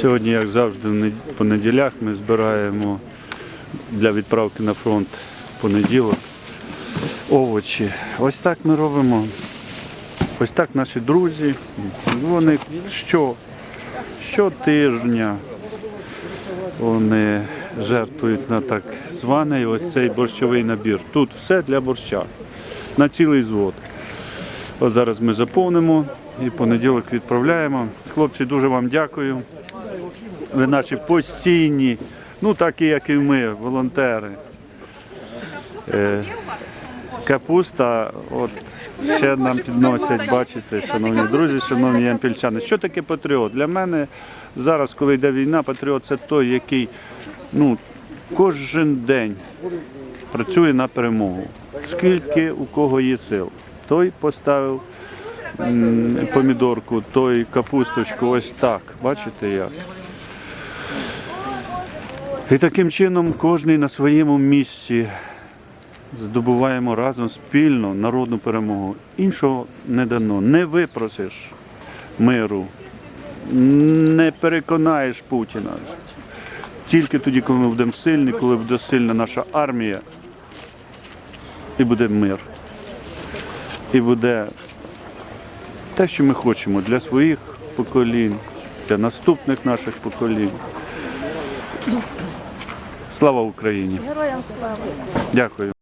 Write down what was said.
Сьогодні, як завжди, в нед- по неділях ми збираємо для відправки на фронт понеділок овочі. Ось так ми робимо. Ось так наші друзі. Вони що? Щотижня вони жертвують на так званий ось цей борщовий набір. Тут все для борща. На цілий звод. Ось зараз ми заповнимо і понеділок відправляємо. Хлопці, дуже вам дякую. Ви наші постійні, ну такі, як і ми, волонтери. Е, капуста, от ще нам підносять, бачите, шановні друзі, шановні ямпільчани. Що таке патріот? Для мене зараз, коли йде війна, патріот це той, який ну, кожен день працює на перемогу. Скільки у кого є сил. Той поставив помідорку, той капусточку, ось так. Бачите як? І таким чином кожен на своєму місці здобуваємо разом спільно народну перемогу. Іншого не дано. Не випросиш миру, не переконаєш Путіна. Тільки тоді, коли ми будемо сильні, коли буде сильна наша армія, і буде мир. І буде те, що ми хочемо для своїх поколінь, для наступних наших поколінь. Слава Україні! Героям слава! Дякую.